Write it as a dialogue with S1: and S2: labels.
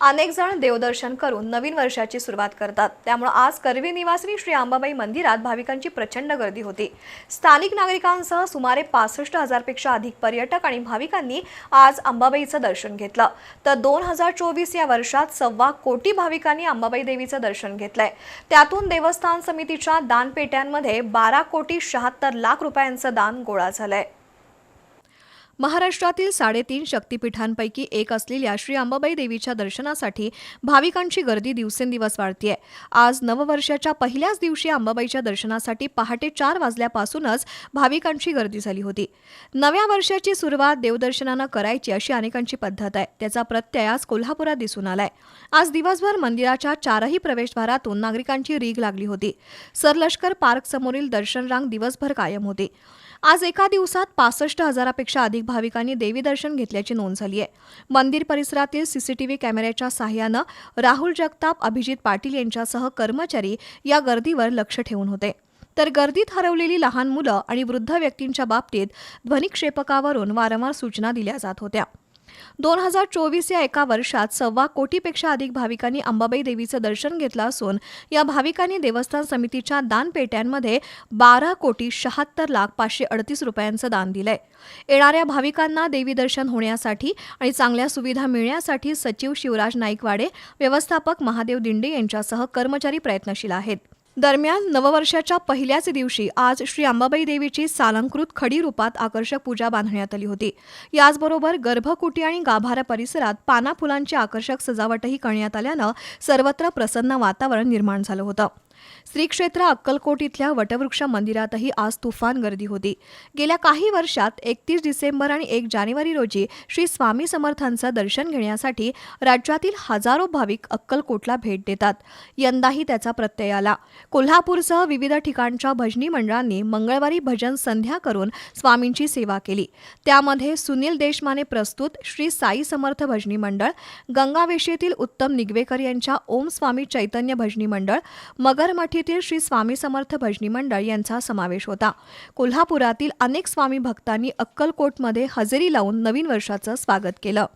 S1: अनेक जण देवदर्शन करून नवीन वर्षाची सुरुवात करतात. त्यामुळे आज करवी निवासिनी श्री अंबाबाई मंदिरात भाविकांची प्रचंड गर्दी होती. स्थानिक नागरिकांसह सुमारे पासष्ट हजारपेक्षा अधिक पर्यटक आणि भाविकांनी आज अंबाबाईचं दर्शन घेतलं. तर दोन हजार चोवीस या वर्षात सव्वा कोटी भाविकांनी अंबाबाई देवीचं दर्शन घेतलंय. त्यातून देवस्थान समितीच्या दानपेट्यांमध्ये बारा कोटी शहात्तर लाख रुपयांचं दान गोळा झालंय. महाराष्ट्रातील साडेतीन शक्तिपीठांपैकी एक असलेल्या श्री अंबाबाई देवीच्या दर्शनासाठी भाविकांची गर्दी दिवसेंदिवस वाढतीये. आज नववर्षाच्या पहिल्याच दिवशी अंबाबाईच्या दर्शनासाठी पहाटे चार वाजल्यापासूनच भाविकांची गर्दी झाली होती. नव्या वर्षाची सुरुवात देवदर्शनानं करायची अशी अनेकांची पद्धत आहे. त्याचा प्रत्यय आज कोल्हापुरात दिसून आलाय. आज दिवसभर मंदिराच्या चारही प्रवेशद्वारातून नागरिकांची रीग लागली होती. सरलष्कर पार्क समोरील दर्शन रांग दिवसभर कायम होती. आज एका दिवसात पासष्ट हजारापेक्षा अधिक भाविकांनी देवी दर्शन घेतल्याची नोंद झाली आहे. मंदिर परिसरातील सीसीटीव्ही कॅमेऱ्याच्या सहाय्यानं राहुल जगताप अभिजित पाटील यांच्यासह कर्मचारी या गर्दीवर लक्ष ठेवून होते. तर गर्दीत हरवलेली लहान मुलं आणि वृद्ध व्यक्तींच्या बाबतीत ध्वनिक्षेपकावरून वारंवार सूचना दिल्या जात होत्या. दोन हजार चोवीस या एका वर्षात सव्वा कोटीपेक्षा अधिक भाविकांनी अंबाबाई देवीचं दर्शन घेतलं असून या भाविकांनी देवस्थान समितीच्या दानपेट्यांमध्ये बारा कोटी शहात्तर लाख पाचशे अडतीस रुपयांचं दान दिलंय. येणाऱ्या भाविकांना देवी दर्शन होण्यासाठी आणि चांगल्या सुविधा मिळण्यासाठी सचिव शिवराज नाईकवाडे व्यवस्थापक महादेव दिंडे यांच्यासह कर्मचारी प्रयत्नशील आहेत. दरम्यान नववर्षाच्या पहिल्याच दिवशी आज श्री अंबाबाई देवीची सालंकृत खडी रूपात आकर्षक पूजा बांधण्यात आली होती. याचबरोबर गर्भकुटी आणि गाभारा परिसरात पाना फुलांची आकर्षक सजावटही करण्यात आल्यानं सर्वत्र प्रसन्न वातावरण निर्माण झालं होतं. श्री क्षेत्र अक्कलकोट इथल्या वटवृक्ष मंदिरातही आज तुफान गर्दी होती. गेल्या काही वर्षात एकतीस डिसेंबर आणि एक जानेवारी रोजी श्री स्वामी समर्थांचं दर्शन घेण्यासाठी राज्यातील हजारो भाविक अक्कलकोटला भेट देतात. यंदाही त्याचा प्रत्यय आला. कोल्हापूरसह विविध ठिकाणच्या भजनी मंडळांनी मंगळवारी भजन संध्या करून स्वामींची सेवा केली. त्यामध्ये सुनील देशमाने प्रस्तुत श्री साई समर्थ भजनी मंडळ गंगावेशीतील उत्तम निगवेकर यांच्या ओम स्वामी चैतन्य भजनी मंडळ मठीतील श्री स्वामी समर्थ भजनी मंडळ यांचा समावेश होता. कोल्हापुरातील अनेक स्वामी भक्तांनी अक्कलकोटमध्ये हजेरी लावून नवीन वर्षाचं स्वागत केलं.